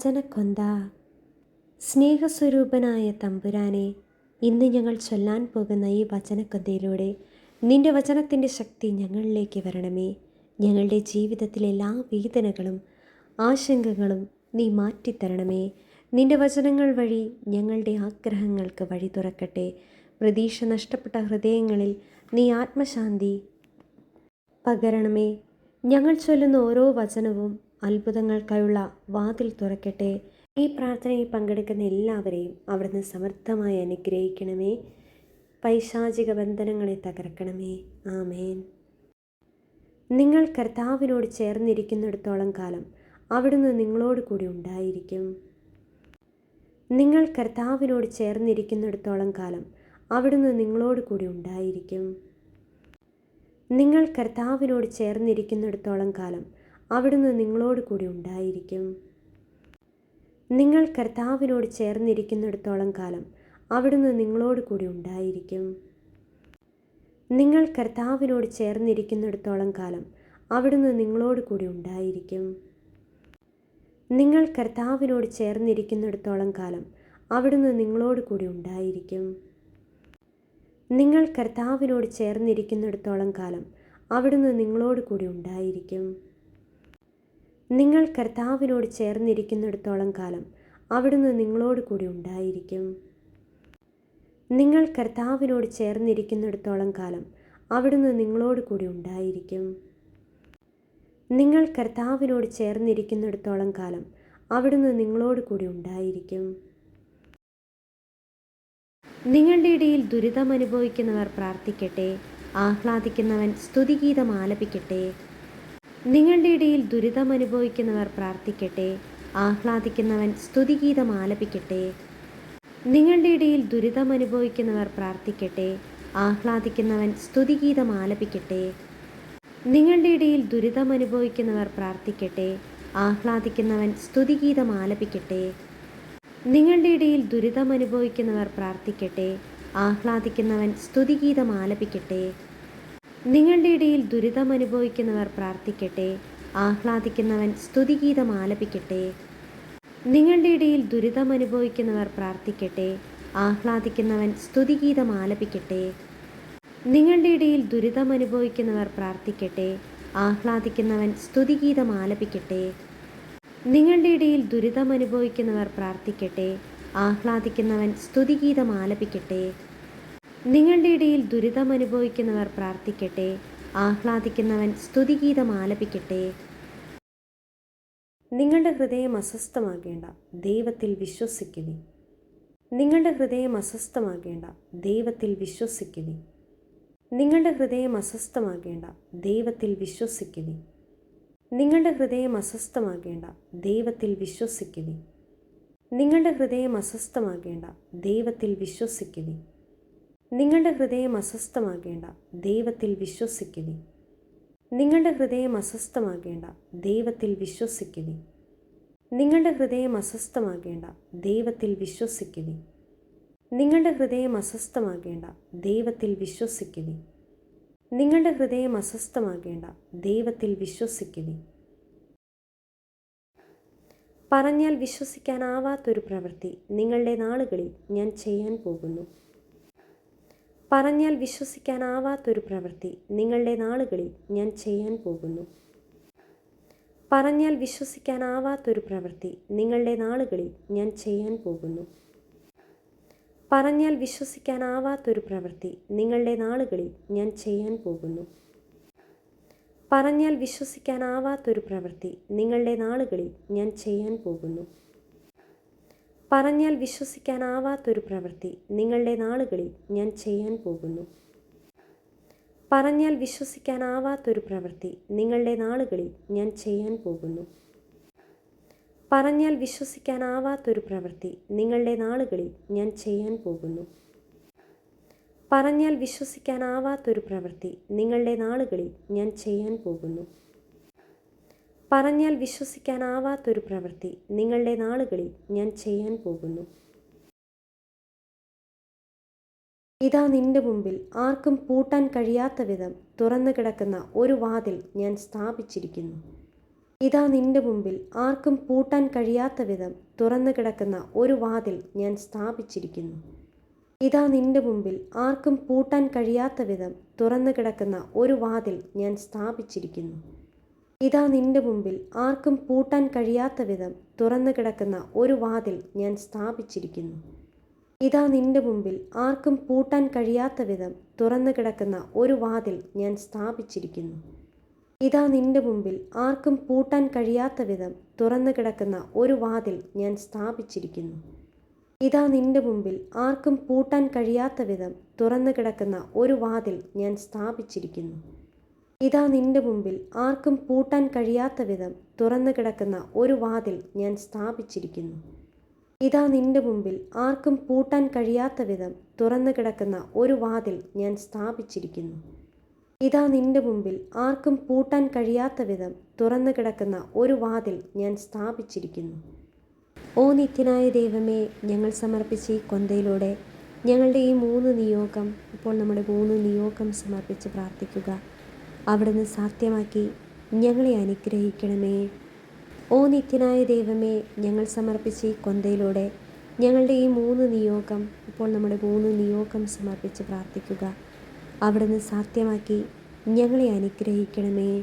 വചനക്കൊന്ത സ്നേഹസ്വരൂപനായ തമ്പുരാനെ ഇന്ന് ഞങ്ങൾ ചൊല്ലാൻ പോകുന്ന ഈ വചനക്കൊന്തയിലൂടെ നിന്റെ വചനത്തിന്റെ ശക്തി ഞങ്ങളിലേക്ക് വരണമേ. ഞങ്ങളുടെ ജീവിതത്തിലെ എല്ലാ വേദനകളും ആശങ്കകളും നീ മാറ്റിത്തരണമേ. നിന്റെ വചനങ്ങൾ വഴി ഞങ്ങളുടെ ആഗ്രഹങ്ങൾക്ക് വഴി തുറക്കട്ടെ. പ്രതീക്ഷ നഷ്ടപ്പെട്ട ഹൃദയങ്ങളിൽ നീ ആത്മശാന്തി പകരണമേ. ഞങ്ങൾ ചൊല്ലുന്ന ഓരോ വചനവും അത്ഭുതങ്ങൾക്കായുള്ള വാതിൽ തുറക്കട്ടെ. ഈ പ്രാർത്ഥനയിൽ പങ്കെടുക്കുന്ന എല്ലാവരെയും അവിടുന്ന് സമർത്ഥമായി അനുഗ്രഹിക്കണമേ. പൈശാചിക ബന്ധനങ്ങളെ തകർക്കണമേ. ആമേൻ. നിങ്ങൾ കർത്താവിനോട് ചേർന്നിരിക്കുന്നിടത്തോളം കാലം അവിടുന്ന് നിങ്ങളോട് കൂടി ഉണ്ടായിരിക്കും. നിങ്ങൾ കർത്താവിനോട് ചേർന്നിരിക്കുന്നിടത്തോളം കാലം അവിടുന്ന് നിങ്ങളോട് കൂടി ഉണ്ടായിരിക്കും. നിങ്ങൾ കർത്താവിനോട് ചേർന്നിരിക്കുന്നിടത്തോളം കാലം അവിടുന്ന് നിങ്ങളോട് കൂടി ഉണ്ടായിരിക്കും. നിങ്ങൾ കർത്താവിനോട് ചേർന്നിരിക്കുന്നിടത്തോളം കാലം അവിടുന്ന് നിങ്ങളോട് കൂടി ഉണ്ടായിരിക്കും. നിങ്ങൾ കർത്താവിനോട് ചേർന്നിരിക്കുന്നിടത്തോളം കാലം അവിടുന്ന് നിങ്ങളോട് കൂടി ഉണ്ടായിരിക്കും. നിങ്ങൾ കർത്താവിനോട് ചേർന്നിരിക്കുന്നിടത്തോളം കാലം അവിടുന്ന് നിങ്ങളോട് കൂടി ഉണ്ടായിരിക്കും. നിങ്ങൾ കർത്താവിനോട് ചേർന്നിരിക്കുന്നിടത്തോളം കാലം അവിടുന്ന് നിങ്ങളോട് കൂടി ഉണ്ടായിരിക്കും. നിങ്ങൾ കർത്താവിനോട് ചേർന്നിരിക്കുന്നിടത്തോളം കാലം അവിടുന്ന് നിങ്ങളോട് കൂടി ഉണ്ടായിരിക്കും. നിങ്ങൾ കർത്താവിനോട് ചേർന്നിരിക്കുന്നിടത്തോളം കാലം അവിടുന്ന് നിങ്ങളോട് കൂടി ഉണ്ടായിരിക്കും. നിങ്ങൾ കർത്താവിനോട് ചേർന്നിരിക്കുന്നിടത്തോളം കാലം അവിടുന്ന് നിങ്ങളോട് കൂടി ഉണ്ടായിരിക്കും. നിങ്ങളുടെ ഇടയിൽ ദുരിതം അനുഭവിക്കുന്നവർ പ്രാർത്ഥിക്കട്ടെ ആഹ്ലാദിക്കുന്നവൻ സ്തുതിഗീതം ആലപിക്കട്ടെ. നിങ്ങളുടെ ഇടയിൽ ദുരിതം അനുഭവിക്കുന്നവർ പ്രാർത്ഥിക്കട്ടെ ആഹ്ലാദിക്കുന്നവൻ സ്തുതിഗീതം ആലപിക്കട്ടെ. നിങ്ങളുടെ ഇടയിൽ ദുരിതം അനുഭവിക്കുന്നവർ പ്രാർത്ഥിക്കട്ടെ ആഹ്ലാദിക്കുന്നവൻ സ്തുതിഗീതം ആലപിക്കട്ടെ. നിങ്ങളുടെ ഇടയിൽ ദുരിതം അനുഭവിക്കുന്നവർ പ്രാർത്ഥിക്കട്ടെ ആഹ്ലാദിക്കുന്നവൻ സ്തുതിഗീതം ആലപിക്കട്ടെ. നിങ്ങളുടെ ഇടയിൽ ദുരിതം അനുഭവിക്കുന്നവർ പ്രാർത്ഥിക്കട്ടെ ആഹ്ലാദിക്കുന്നവൻ സ്തുതിഗീതം ആലപിക്കട്ടെ. നിങ്ങളുടെ ഇടയിൽ ദുരിതം അനുഭവിക്കുന്നവർ പ്രാർത്ഥിക്കട്ടെ ആഹ്ലാദിക്കുന്നവൻ സ്തുതിഗീതം ആലപിക്കട്ടെ. നിങ്ങളുടെ ഇടയിൽ ദുരിതം അനുഭവിക്കുന്നവർ പ്രാർത്ഥിക്കട്ടെ ആഹ്ലാദിക്കുന്നവൻ സ്തുതിഗീതം ആലപിക്കട്ടെ. നിങ്ങളുടെ ഇടയിൽ ദുരിതം അനുഭവിക്കുന്നവർ പ്രാർത്ഥിക്കട്ടെ ആഹ്ലാദിക്കുന്നവൻ സ്തുതിഗീതം ആലപിക്കട്ടെ. നിങ്ങളുടെ ഇടയിൽ ദുരിതം അനുഭവിക്കുന്നവർ പ്രാർത്ഥിക്കട്ടെ ആഹ്ലാദിക്കുന്നവൻ സ്തുതിഗീതം ആലപിക്കട്ടെ. നിങ്ങളുടെ ഇടയിൽ ദുരിതം അനുഭവിക്കുന്നവർ പ്രാർത്ഥിക്കട്ടെ ആഹ്ലാദിക്കുന്നവൻ സ്തുതിഗീതം ആലപിക്കട്ടെ. നിങ്ങളുടെ ഹൃദയം അസ്വസ്ഥമാകേണ്ട ദൈവത്തിൽ വിശ്വസിക്കുന്നു നിങ്ങളുടെ ഹൃദയം അസ്വസ്ഥമാകേണ്ട ദൈവത്തിൽ വിശ്വസിക്കുന്നു നിങ്ങളുടെ ഹൃദയം അസ്വസ്ഥമാകേണ്ട ദൈവത്തിൽ വിശ്വസിക്കുന്നു നിങ്ങളുടെ ഹൃദയം അസ്വസ്ഥമാകേണ്ട ദൈവത്തിൽ വിശ്വസിക്കുന്നു നിങ്ങളുടെ ഹൃദയം അസ്വസ്ഥമാകേണ്ട ദൈവത്തിൽ വിശ്വസിക്കുവി നിങ്ങളുടെ ഹൃദയം അസ്വസ്ഥമാകേണ്ട ദൈവത്തിൽ വിശ്വസിക്കുവി നിങ്ങളുടെ ഹൃദയം അസ്വസ്ഥമാകേണ്ട ദൈവത്തിൽ വിശ്വസിക്കുവി നിങ്ങളുടെ ഹൃദയം അസ്വസ്ഥമാകേണ്ട ദൈവത്തിൽ വിശ്വസിക്കുവി നിങ്ങളുടെ ഹൃദയം അസ്വസ്ഥമാകേണ്ട ദൈവത്തിൽ വിശ്വസിക്കുവി നിങ്ങളുടെ ഹൃദയം അസ്വസ്ഥമാകേണ്ട ദൈവത്തിൽ വിശ്വസിക്കുവി പറഞ്ഞാൽ വിശ്വസിക്കാനാവാത്തൊരു പ്രവൃത്തി നിങ്ങളുടെ നാളുകളിൽ ഞാൻ ചെയ്യാൻ പോകുന്നു. പറഞ്ഞാൽ വിശ്വസിക്കാനാവാത്തൊരു പ്രവൃത്തി. നിങ്ങളുടെ നാളുകളിൽ ഞാൻ ചെയ്യാൻ പോകുന്നു. പറഞ്ഞാൽ വിശ്വസിക്കാനാവാത്തൊരു പ്രവൃത്തി. നിങ്ങളുടെ നാളുകളിൽ ഞാൻ ചെയ്യാൻ പോകുന്നു. പറഞ്ഞാൽ വിശ്വസിക്കാനാവാത്തൊരു പ്രവൃത്തി. നിങ്ങളുടെ നാളുകളിൽ ഞാൻ ചെയ്യാൻ പോകുന്നു. പറഞ്ഞാൽ വിശ്വസിക്കാനാവാത്തൊരു പ്രവൃത്തി. നിങ്ങളുടെ നാളുകളിൽ ഞാൻ ചെയ്യാൻ പോകുന്നു. പറഞ്ഞാൽ വിശ്വസിക്കാനാവാത്തൊരു പ്രവൃത്തി. നിങ്ങളുടെ നാളുകളിൽ ഞാൻ ചെയ്യാൻ പോകുന്നു. പറഞ്ഞാൽ വിശ്വസിക്കാനാവാത്തൊരു പ്രവൃത്തി. നിങ്ങളുടെ നാളുകളിൽ ഞാൻ ചെയ്യാൻ പോകുന്നു. പറഞ്ഞാൽ വിശ്വസിക്കാനാവാത്തൊരു പ്രവൃത്തി. നിങ്ങളുടെ നാളുകളിൽ ഞാൻ ചെയ്യാൻ പോകുന്നു. പറഞ്ഞാൽ വിശ്വസിക്കാനാവാത്തൊരു പ്രവൃത്തി. നിങ്ങളുടെ നാളുകളിൽ ഞാൻ ചെയ്യാൻ പോകുന്നു. പറഞ്ഞാൽ വിശ്വസിക്കാനാവാത്തൊരു പ്രവൃത്തി. നിങ്ങളുടെ നാളുകളിൽ ഞാൻ ചെയ്യാൻ പോകുന്നു. ഇതാ നിന്റെ മുമ്പിൽ ആർക്കും പൂട്ടാൻ കഴിയാത്ത വിധം തുറന്നു കിടക്കുന്ന ഒരു വാതിൽ ഞാൻ സ്ഥാപിച്ചിരിക്കുന്നു. ഇതാ നിന്റെ മുമ്പിൽ ആർക്കും പൂട്ടാൻ കഴിയാത്ത വിധം തുറന്നു കിടക്കുന്ന ഒരു വാതിൽ ഞാൻ സ്ഥാപിച്ചിരിക്കുന്നു. ഇതാ നിന്റെ മുമ്പിൽ ആർക്കും പൂട്ടാൻ കഴിയാത്ത വിധം തുറന്നു കിടക്കുന്ന ഒരു വാതിൽ ഞാൻ സ്ഥാപിച്ചിരിക്കുന്നു. ഇതാ നിന്റെ മുമ്പിൽ ആർക്കും പൂട്ടാൻ കഴിയാത്ത വിധം തുറന്നു കിടക്കുന്ന ഒരു വാതിൽ ഞാൻ സ്ഥാപിച്ചിരിക്കുന്നു. ഇതാ നിന്റെ മുമ്പിൽ ആർക്കും പൂട്ടാൻ കഴിയാത്ത വിധം തുറന്നു കിടക്കുന്ന ഒരു വാതിൽ ഞാൻ സ്ഥാപിച്ചിരിക്കുന്നു. ഇതാ നിന്റെ മുമ്പിൽ ആർക്കും പൂട്ടാൻ കഴിയാത്ത വിധം തുറന്നു കിടക്കുന്ന ഒരു വാതിൽ ഞാൻ സ്ഥാപിച്ചിരിക്കുന്നു. ഇതാ നിന്റെ മുമ്പിൽ ആർക്കും പൂട്ടാൻ കഴിയാത്ത വിധം തുറന്നു കിടക്കുന്ന ഒരു വാതിൽ ഞാൻ സ്ഥാപിച്ചിരിക്കുന്നു. ഇതാ നിന്റെ മുമ്പിൽ ആർക്കും പൂട്ടാൻ കഴിയാത്ത വിധം തുറന്നു കിടക്കുന്ന ഒരു വാതിൽ ഞാൻ സ്ഥാപിച്ചിരിക്കുന്നു. ഇതാ നിന്റെ മുമ്പിൽ ആർക്കും പൂട്ടാൻ കഴിയാത്ത വിധം തുറന്നു കിടക്കുന്ന ഒരു വാതിൽ ഞാൻ സ്ഥാപിച്ചിരിക്കുന്നു. ഇതാ നിന്റെ മുമ്പിൽ ആർക്കും പൂട്ടാൻ കഴിയാത്ത വിധം തുറന്നു കിടക്കുന്ന ഒരു വാതിൽ ഞാൻ സ്ഥാപിച്ചിരിക്കുന്നു. ഓ നിത്യനായ ദൈവമേ ഞങ്ങൾ സമർപ്പിച്ച ഈ കൊന്തയിലൂടെ ഞങ്ങളുടെ ഈ മൂന്ന് നിയോഗം ഇപ്പോൾ നമ്മുടെ മൂന്ന് നിയോഗം സമർപ്പിച്ച് പ്രാർത്ഥിക്കുക. അവിടുന്ന് സാധ്യമാക്കി ഞങ്ങളെ അനുഗ്രഹിക്കണമേ. ഓ നിത്യനായ ദൈവമേ ഞങ്ങൾ സമർപ്പിച്ച ഈ കൊന്തയിലൂടെ ഞങ്ങളുടെ ഈ മൂന്ന് നിയോഗം ഇപ്പോൾ നമ്മുടെ മൂന്ന് നിയോഗം സമർപ്പിച്ച് പ്രാർത്ഥിക്കുക. അവിടുന്ന് സാധ്യമാക്കി ഞങ്ങളെ അനുഗ്രഹിക്കണമേ.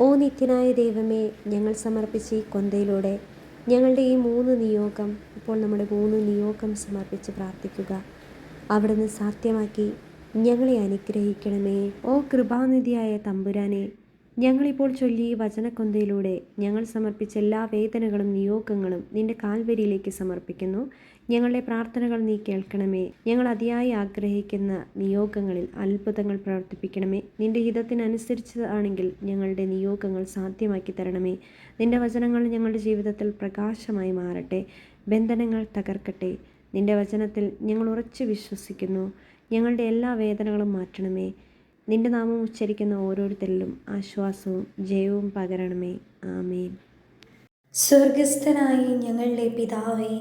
ഓ നിത്യനായ ദൈവമേ ഞങ്ങൾ സമർപ്പിച്ച ഈ കൊന്തയിലൂടെ ഞങ്ങളുടെ ഈ മൂന്ന് നിയോഗം ഇപ്പോൾ നമ്മുടെ മൂന്ന് നിയോഗം സമർപ്പിച്ച് പ്രാർത്ഥിക്കുക. അവിടുന്ന് സാധ്യമാക്കി ഞങ്ങളെ അനുഗ്രഹിക്കണമേ. ഓ കൃപാനിധിയായ തമ്പുരാനെ ഞങ്ങളിപ്പോൾ ചൊല്ലി വചനക്കൊന്തയിലൂടെ ഞങ്ങൾ സമർപ്പിച്ച എല്ലാ വേദനകളും നിയോഗങ്ങളും നിന്റെ കാൽവരിയിലേക്ക് സമർപ്പിക്കുന്നു. ഞങ്ങളുടെ പ്രാർത്ഥനകൾ നീ കേൾക്കണമേ. ഞങ്ങൾ അതിയായി ആഗ്രഹിക്കുന്ന നിയോഗങ്ങളിൽ അത്ഭുതങ്ങൾ പ്രവർത്തിപ്പിക്കണമേ. നിന്റെ ഹിതത്തിനനുസരിച്ചതാണെങ്കിൽ ഞങ്ങളുടെ നിയോഗങ്ങൾ സാധ്യമാക്കി തരണമേ. നിന്റെ വചനങ്ങൾ ഞങ്ങളുടെ ജീവിതത്തിൽ പ്രകാശമായി മാറട്ടെ. ബന്ധനങ്ങൾ തകർക്കട്ടെ. നിന്റെ വചനത്തിൽ ഞങ്ങൾ ഉറച്ചു വിശ്വസിക്കുന്നു. ഞങ്ങളുടെ എല്ലാ വേദനകളും മാറ്റണമേ. നിന്റെ നാമം ഉച്ചരിക്കുന്ന ഓരോരുത്തരിലും ആശ്വാസവും ജയവും പകരണമേ. ആമേൻ. സ്വർഗസ്ഥനായി ഞങ്ങളുടെ പിതാവേ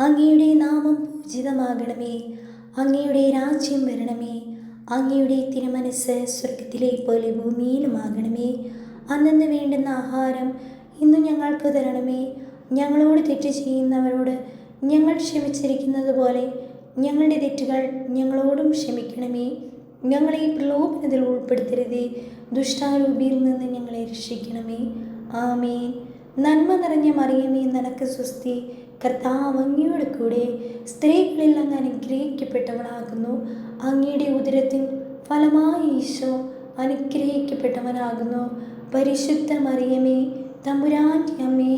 അങ്ങയുടെ നാമം പൂജിതമാകണമേ. അങ്ങയുടെ രാജ്യം വരണമേ. അങ്ങയുടെ തിരുമനസ് സ്വർഗത്തിലെ പോലെ ഭൂമിയിലുമാകണമേ. അന്നു വേണ്ടുന്ന ആഹാരം ഇന്ന് ഞങ്ങൾക്ക് തരണമേ. ഞങ്ങളോട് തെറ്റ് ചെയ്യുന്നവരോട് ഞങ്ങൾ ക്ഷമിച്ചിരിക്കുന്നത് പോലെ ഞങ്ങളുടെ തെറ്റുകൾ ഞങ്ങളോടും ക്ഷമിക്കണമേ. ഞങ്ങളെ പ്രലോഭനത്തിൽ ഉൾപ്പെടുത്തരുതേ. ദുഷ്ടാരൂപിയിൽ നിന്ന് ഞങ്ങളെ രക്ഷിക്കണമേ. ആമേൻ. നന്മ നിറഞ്ഞ മറിയമേ നനക്ക് സ്വസ്തി. കർത്താവ് അങ്ങയുടെ കൂടെ സ്ത്രീകളിൽ അങ്ങ് അനുഗ്രഹിക്കപ്പെട്ടവളാകുന്നു അങ്ങയുടെ ഉദരത്തിൽ ഫലമായ ഈശോ അനുഗ്രഹിക്കപ്പെട്ടവനാകുന്നു. പരിശുദ്ധ മറിയമേ തമ്പുരാന്റെ അമ്മേ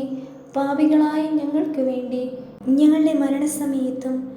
പാപികളായ ഞങ്ങൾക്ക് വേണ്ടി ഞങ്ങളുടെ മരണസമയത്തും